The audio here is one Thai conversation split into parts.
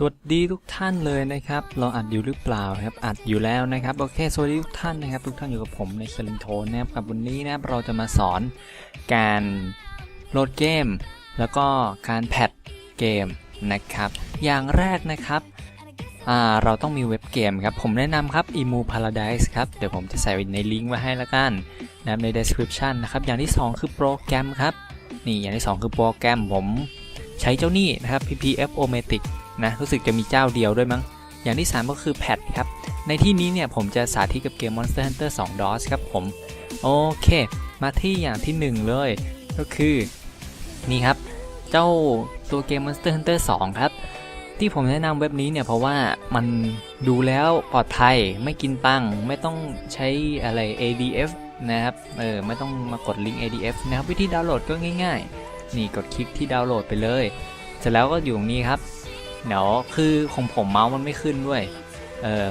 สวัสดีทุกท่านเลยนะครับ เราอัดอยู่หรือเปล่าครับ อัดอยู่แล้วนะครับ โอเค สวัสดีทุกท่านนะครับ ทุกท่านอยู่กับผมในสลิงโทนนะครับกับวันนี้นะครับเราจะมาสอนการโหลดเกม แล้วก็การแพทเกมนะครับ อย่างแรกนะครับ เราต้องมีเว็บเกมครับ ผมแนะนำครับ Emu Paradise ครับ เดี๋ยวผมจะใส่ในลิงก์ไว้ให้ละกันนะครับใน description นะครับ อย่างที่สองคือโปรแกรมครับ นี่อย่างที่สองคือโปรแกรมผมใช้เจ้านี่นะครับ PPF o m a t i c นะรู้สึกจะมีเจ้าเดียวด้วยมั้ง อย่างที่ 3 ก็คือแพทครับ ในที่นี้เนี่ยผมจะสาธิตกับเกม Monster Hunter 2 DOS ครับผม โอเค มาที่อย่างที่ 1 เลย ก็คือ นี่ครับ เจ้าตัวเกม Monster Hunter 2 ครับ ที่ผมแนะนำเว็บนี้เนี่ยเพราะว่ามันดูแล้วปลอดภัยไม่กินตังค์ไม่ต้องใช้อะไร ADF นะครับ เออไม่ต้องมากดลิงก์ ADF นะครับ วิธีดาวน์โหลดก็ง่าย ๆ นี่กดคลิกที่ดาวน์โหลดไปเลย เสร็จแล้วก็อยู่ตรงนี้ครับ เดี๋ยวคือของผมเมาส์มันไม่ขึ้นด้วย เอ่อ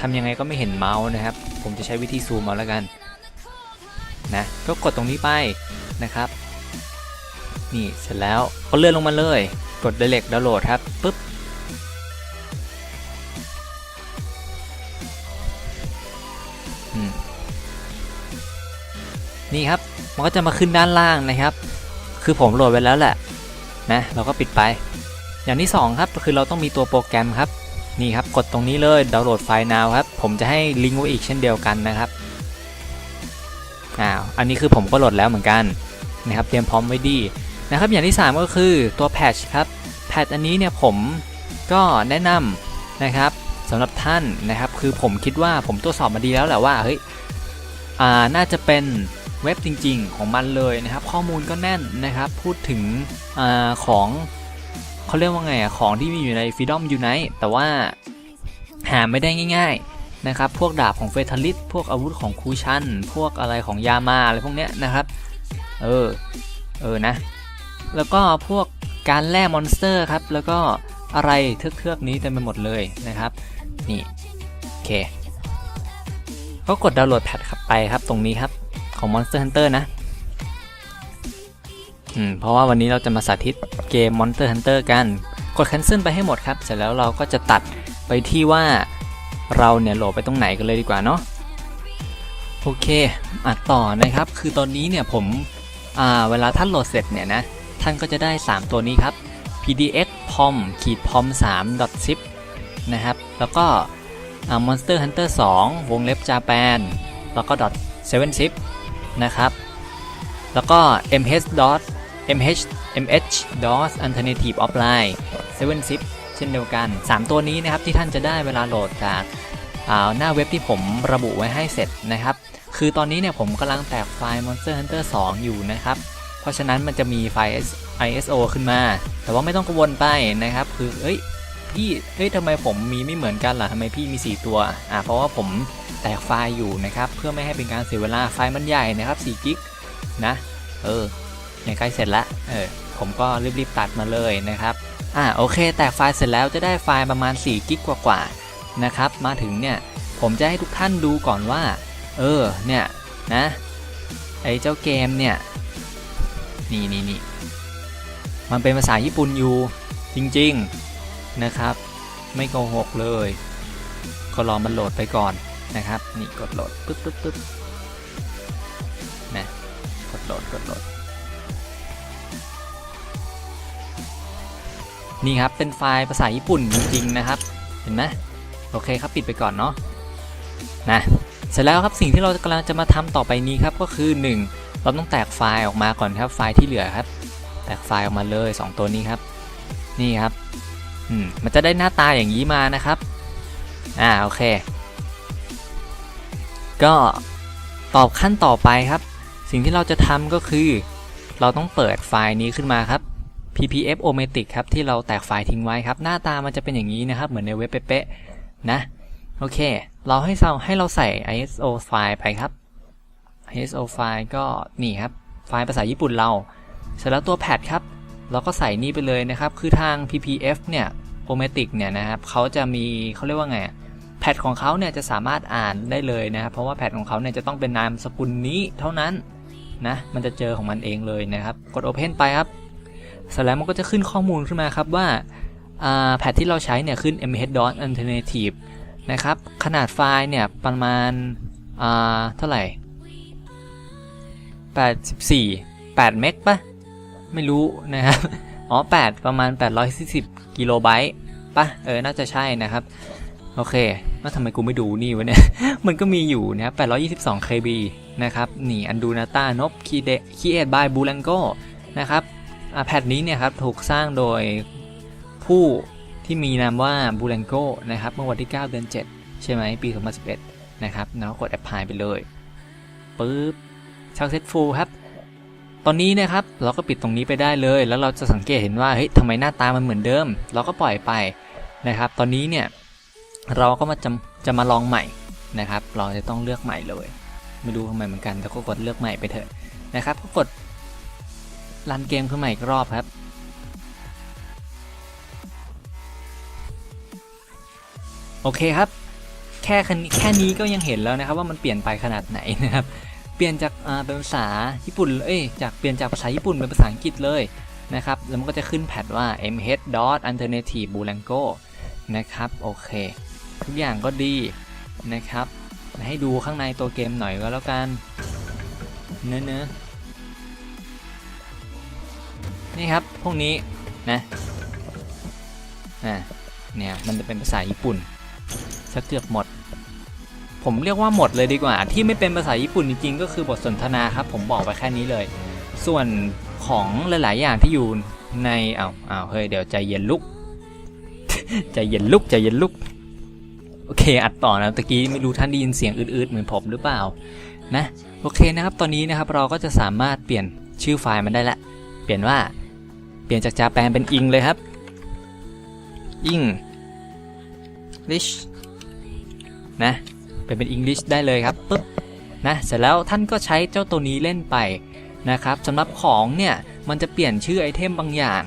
ทำยังไงก็ไม่เห็นเมาส์นะครับ ผมจะใช้วิธีซูมเอาแล้วกันนะก็กดตรงนี้ไปนะครับ นี่เสร็จแล้วก็เลื่อนลงมาเลย กด Direct Download ครับปึ๊บนี่ครับ มันก็จะมาขึ้นด้านล่างนะครับ คือผมโหลดไว้แล้วแหละ นะ เราก็ปิดไป อย่างที่ 2 ครับก็คือเราต้องมีตัวโปรแกรมครับนี่ครับกดตรงนี้เลยดาวน์โหลดไฟล์ now ครับผมจะให้ลิงก์ไว้อีกเช่นเดียวกันนะครับอ้าวอันนี้คือผมก็โหลดแล้วเหมือนกันนะครับเตรียมพร้อมไว้ดีนะครับอย่างที่ 3 ก็คือตัวแพทชครับแพทอันนี้เนี่ยผมก็แนะนำนะครับสำหรับท่านนะครับคือผมคิดว่าผมตรวจสอบมาดีแล้วแหละว่าเฮ้ยอ่าน่าจะเป็นเว็บจริง ๆ ของมันเลยนะครับ ข้อมูลก็แน่นนะครับ พูดถึงอของ เขาเรียกว่าไงอะของที่มีอยู่ใน Freedom Unite แต่ว่าหาไม่ได้ง่ายๆนะครับ พวกดาบของเฟท a ลิสพวกอาวุธของคูชัน พวกอะไรของยามาอะไรพวกเนี้ยนะครับ เออ เออนะ แล้วก็พวกการแล่มอนสเตอร์ครับ แล้วก็อะไรเทือกๆนี้เต็มไปหมดเลยนะครับ นี่ โอเค ก็กดดาวน์โหลดแพทครับไปครับตรงนี้ครับของ Monster Hunter นะ อืมเพราะว่าวันนี้เราจะมาสาธิตเกม Monster Hunter กัน กด cancel ไปให้หมดครับ เสร็จแล้วเราก็จะตัดไปที่ว่าเราเนี่ยโหลดไปตรงไหนกันเลยดีกว่าเนาะโอเคอัดต่อนะครับ คือตอนนี้เนี่ยผมอ่าเวลาท่านโหลดเสร็จเนี่ยนะ ท่านก็จะได้ 3 ตัวนี้ครับ pdx pom ขีด pom 3 dot zip นะครับ แล้วก็ monster hunter 2 วงเล็บ japan แล้วก็ dot 7 zip นะครับ แล้วก็ mh dot mh mh dos alternative offline 7 zip เช่นเดียวกัน 3 ตัวนี้นะครับที่ท่านจะได้เวลาโหลดจากาหน้าเว็บที่ผมระบุไว้ให้เสร็จนะครับ คือตอนนี้เนี่ยผมกำลังแตกไฟล์ Monster Hunter 2 อยู่นะครับ เพราะฉะนั้นมันจะมีไฟล์ ISO ขึ้นมา แต่ว่าไม่ต้องกังวลไปนะครับ คือเอ้ยพี่เฮ้ยทำไมผมมีไม่เหมือนกันล่ะทำไมพี่มี 4 ตัว อ่าเพราะว่าผมแตกไฟล์อยู่นะครับ เพื่อไม่ให้เป็นการเสียเวลาไฟล์มันใหญ่นะครับ4กิกนะ เออ เนี่ยใกล้เสร็จแล้วเออผมก็รีบๆตัดมาเลยนะครับอ่าโอเค แตกไฟล์เสร็จแล้วจะได้ไฟล์ประมาณ4กิกกว่าๆนะครับมาถึงเนี่ยผมจะให้ทุกท่านดูก่อนว่า เออเนี่ยนะไอ้เจ้าเกมเนี่ยนี่นี่นี่มันเป็นภาษาญี่ปุ่นอยู่จริงๆนะครับ ไม่โกหกเลย ก็รอมันโหลดไปก่อนนะครับ นี่กดโหลดปึ๊บปึ๊บปึ๊บนะกดโหลดกดโหลด นี่ครับเป็นไฟล์ภาษาญี่ปุ่นจริงๆนะครับ เห็นไหมโอเคครับปิดไปก่อนเนาะนะเสร็จแล้วครับสิ่งที่เรากำลังจะมาทำต่อไปนี้ครับก็คือ 1 เราต้องแตกไฟล์ออกมาก่อนครับไฟล์ที่เหลือครับ แตกไฟล์ออกมาเลย 2 ตัวนี้ครับ นี่ครับอืมมันจะได้หน้าตาอย่างนี้มานะครับอ่าโอเค ก็ตอบขั้นต่อไปครับ สิ่งที่เราจะทำก็คือ เราต้องเปิดไฟล์นี้ขึ้นมาครับ ppf o m a t i c ครับที่เราแตกไฟล์ทิ้งไว้ครับ หน้าตามันจะเป็นอย่างนี้นะครับ เหมือนในเว็บเป๊ะๆนะโอเค เราให้เราให้เราใส่ ISO ไฟล์ไปครับ ISO ไฟล์ก็นี่ครับ ไฟล์ภาษาญี่ปุ่นเรา เสร็จแล้วตัวแพดครับ เราก็ใส่นี่ไปเลยนะครับ คือทาง PPF เนี่ย o m a t i c เนี่ยนะครับเขาจะมีเขาเรียกว่าไงแพดของเขาเนี่ยจะสามารถอ่านได้เลยนะครับเพราะว่าแพดของเขาเนี่ยจะต้องเป็นนามสกุลนี้เท่านั้นนะมันจะเจอของมันเองเลยนะครับ กด Open ไปครับ เสร็จแล้วมันก็จะขึ้นข้อมูลขึ้นมาครับว่าแพทที่เราใช้เนี่ยขึ้น mh dot alternative นะครับ ขนาดไฟล์เนี่ยประมาณเท่าไหร่ 84 8 เมกปะไม่รู้นะครับ อ๋อ 8 ประมาณ 840 กิโลไบต์ปะเออ น่าจะใช่นะครับ โอเคแล้วทำไมกูไม่ดูนี่วะเนี่ย มันก็มีอยู่นะครับ822 KB นะครับ นี่อันดูนาตานบคีเดคีเอดบายบูลังโกนะครับ แพทนี้เนี่ยครับถูกสร้างโดยผู้ที่มีนามว่าบูลังโกนะครับเมื่อวันที่ 9 เดือน 7 ใช่ไหมปี 2011 นะครับแล้วกดแอปพลายไปเลยปึ๊บชักเซตฟูลครับ ตอนนี้นะครับเราก็ปิดตรงนี้ไปได้เลย แล้วเราจะสังเกตเห็นว่าเฮ้ยทำไมหน้าตามันเหมือนเดิม เราก็ปล่อยไปนะครับ ตอนนี้เนี่ยเราก็มาจะจะมาลองใหม่นะครับ เราจะต้องเลือกใหม่เลย ไม่รู้ทำไมเหมือนกันแต่ก็กดเลือกใหม่ไปเถอะนะครับ ก็กด รันเกมขึ้นม่อีกรอบครับ โอเคครับ แค่แค่นี้ก็ยังเห็นแล้วนะครับว่ามันเปลี่ยนไปขนาดไหนนะครับ เปลี่ยนจากเป็นภาษาญี่ปุ่น เอ้ย จากเปลี่ยนจากภาษาญี่ปุ่นเป็นภาษาอังกฤษเลยนะครับ แล้วมันก็จะขึ้นแพทว่า mh dot alternative bulango นะครับ โอเค ทุกอย่างก็ดีนะครับ ให้ดูข้างในตัวเกมหน่อยก็แล้วกัน เนื้อเนื้อ นี่ครับ พวกนี้นะอ่าเนี่ยมันจะเป็นภาษาญี่ปุ่นสักเกือบหมด ผมเรียกว่าหมดเลยดีกว่า ที่ไม่เป็นภาษาญี่ปุ่นจริงๆก็คือบทสนทนาครับ ผมบอกไปแค่นี้เลย ส่วนของหลาย ๆ อย่างที่อยู่ในอ้าวอ้าวเฮ้ยเดี๋ยวใจเย็นลุกใจเย็นลุกใจเย็นลุกโอเค อัดต่อนะตะกี้ไม่รู้ท่านได้ยินเสียงอืดๆเหมือนผมหรือเปล่านะโอเคนะครับ ตอนนี้นะครับเราก็จะสามารถเปลี่ยนชื่อไฟล์มันได้ละ เปลี่ยนว่า เปลี่ยนจากจาแปนเป็นอิงเลยครับ อิงลิชนะเป็นเป็น English ได้เลยครับปึ๊บนะเสร็จแล้วท่านก็ใช้เจ้าตัวนี้เล่นไปนะครับสำหรับของเนี่ย มันจะเปลี่ยนชื่อไอเทมบางอย่าง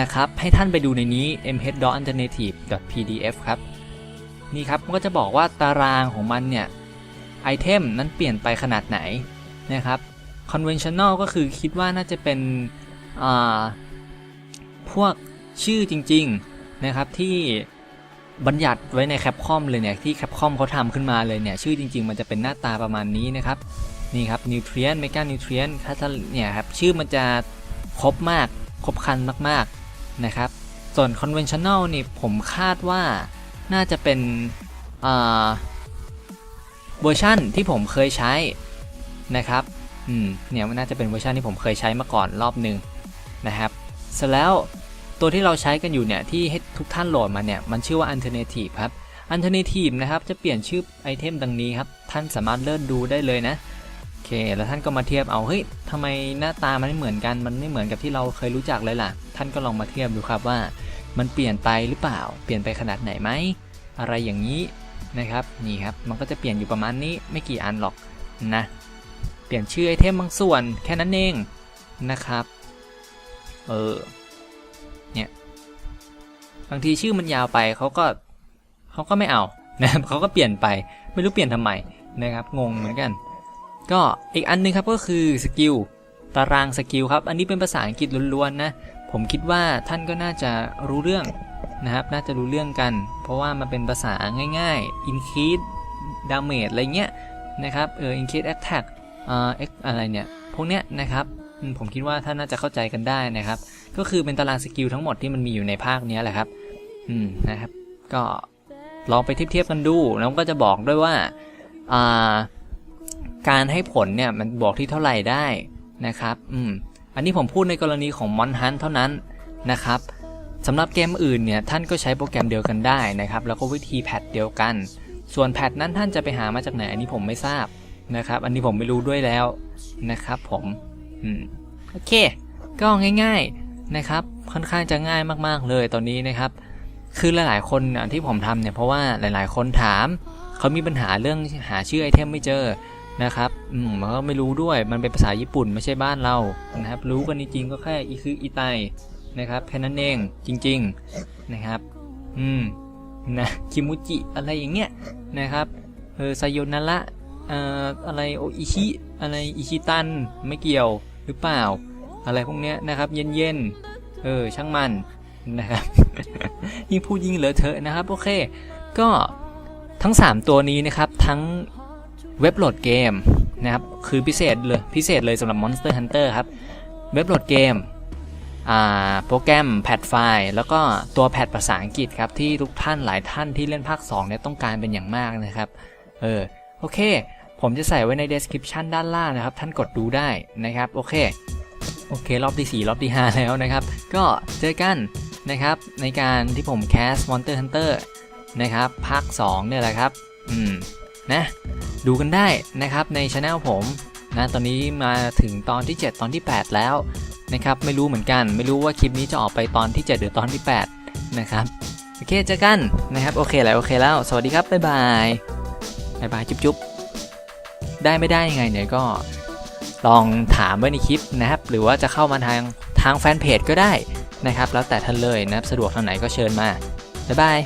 นะครับ ให้ท่านไปดูในนี้ mh.alternative.pdf ครับ นี่ครับมันก็จะบอกว่าตารางของมันเนี่ย ไอเทมนั้นเปลี่ยนไปขนาดไหนนะครับ conventional ก็คือคิดว่าน่าจะเป็น พวกชื่อจริง ๆนะครับที่บัญญัติไว้ในแคปคอมเลยเนี่ยที่แคปคอมเขาทำขึ้นมาเลยเนี่ยชื่อจริง ๆ มันจะเป็นหน้าตาประมาณนี้นะครับนี่ครับ nutrient mega nutrient ถ้าท่านเนี่ยครับชื่อมันจะครบมากครบคันมากๆนะครับส่วน conventional นี่ผมคาดว่าน่าจะเป็นเวอร์ชันที่ผมเคยใช้นะครับอืมเนี่ยมันน่าจะเป็นเวอร์ชันที่ผมเคยใช้มาก่อนรอบหนึ่ง นะครับเสร็จแล้วตัวที่เราใช้กันอยู่เนี่ยที่ให้ทุกท่านโหลดมาเนี่ยมันชื่อว่า alternative ครับ alternative นะครับจะเปลี่ยนชื่อไอเทมดังนี้ครับ ท่านสามารถเลื่อนดูได้เลยนะโอเค แล้วท่านก็มาเทียบเอาเฮ้ยทำไมหน้าตามันไม่เหมือนกันมันไม่เหมือนกับที่เราเคยรู้จักเลยล่ะ ท่านก็ลองมาเทียบดูครับว่า มันเปลี่ยนไปหรือเปล่า เปลี่ยนไปขนาดไหนไหมอะไรอย่างนี้นะครับนี่ครับมันก็จะเปลี่ยนอยู่ประมาณนี้ไม่กี่อันหรอกนะเปลี่ยนชื่อไอเทมบางส่วนแค่นั้นเองนะครับ เออบางทีชื่อมันยาวไปเขาก็เขาก็ไม่เอานะครับเขาก็เปลี่ยนไปไม่รู้เปลี่ยนทำไมนะครับ งงเหมือนกัน ก็อีกอันนึงครับก็คือสกิลตารางสกิลครับ อันนี้เป็นภาษาอังกฤษล้วนๆนะผมคิดว่าท่านก็น่าจะรู้เรื่องนะครับ น่าจะรู้เรื่องกัน เพราะว่ามันเป็นภาษาง่ายๆ increase damage อะไรเงี้ยนะครับเออ increase attack อ่า X อะไรเนี่ย พวกเนี้ยนะครับ ผมคิดว่าท่านน่าจะเข้าใจกันได้นะครับ ก็คือเป็นตารางสกิลทั้งหมดที่มันมีอยู่ในภาคนี้แหละครับ อืมนะครับ ก็ลองไปเทียบๆกันดู แล้วก็จะบอกด้วยว่าอ่าการให้ผลเนี่ยมันบอกที่เท่าไหร่ได้นะครับ อืม อันนี้ผมพูดในกรณีของมอนฮันเท่านั้นนะครับสำหรับเกมอื่นเนี่ยท่านก็ใช้โปรแกรมเดียวกันได้นะครับ แล้วก็วิธีแพทเดียวกัน ส่วนแพทนั้นท่านจะไปหามาจากไหนอันนี้ผมไม่ทราบนะครับ อันนี้ผมไม่รู้ด้วยแล้วนะครับผม โอเค ก็ง่ายๆนะครับ ค่อนข้างจะง่ายมากๆเลยตอนนี้นะครับ คือหลายๆคนอะที่ผมทำเนี่ยเพราะว่าหลายๆ คนถามเขามีปัญหาเรื่องหาชื่อไอเทมไม่เจอนะครับอืมมันก็ไม่รู้ด้วยมันเป็นภาษาญี่ปุ่นไม่ใช่บ้านเรานะครับ รู้กันจริงๆก็แค่อีคืออีไตนะครับแค่นั้นเองจริง ๆนะครับ อืมนะคิมุจิอะไรอย่างเงี้ยนะครับเออไซโยนาระเอ่ออะไรโออิชิอะไรอิชิตันไม่เกี่ยว รือเปล่า อะไรพวกเนี้ยนะครับ เย็นๆ เออ ช่างมันนะครับ ยิ่งพูดยิ่งเลอะเทอะนะครับ โอเค ก็ทั้ง 3 ตัวนี้นะครับ ทั้งเว็บโหลดเกมนะครับ คือพิเศษเลย พิเศษเลยสำหรับ Monster Hunter ครับ เว็บโหลดเกมอ่าโปรแกรมแพทไฟล์แล้วก็ตัวแพทภาษาอังกฤษครับ ที่ทุกท่านหลายท่านที่เล่นภาค 2 เนี่ยต้องการเป็นอย่างมากนะครับ เออ โอเค ผมจะใส่ไว้ใน description ด้านล่างนะครับ ท่านกดดูได้นะครับ โอเค โอเค รอบที่ 4 รอบที่ 5 แล้วนะครับ ก็เจอกันนะครับ ในการที่ผมแคส Monster Hunter นะครับภาค2เนี่ยแหละครับ อืม นะ ดูกันได้นะครับในช anel ผมนะตอนนี้มาถึงตอนที่ 7 ตอนที่ 8 แล้วนะครับ ไม่รู้เหมือนกัน ไม่รู้ว่าคลิปนี้จะออกไปตอนที่ 7 หรือตอนที่ 8 นะครับ โอเค เจอกันนะครับ โอเคแล้วโอเคแล้ว สวัสดีครับ บ๊ายบาย บ๊ายบาย จุ๊บจุ๊บ ได้ไม่ได้ยังไงเนี่ยก็ลองถามไว้ในคลิปนะครับ หรือว่าจะเข้ามาทางทางแฟนเพจก็ได้นะครับ แล้วแต่ท่านเลยนะครับ สะดวกทางไหนก็เชิญมา บ๊ายบาย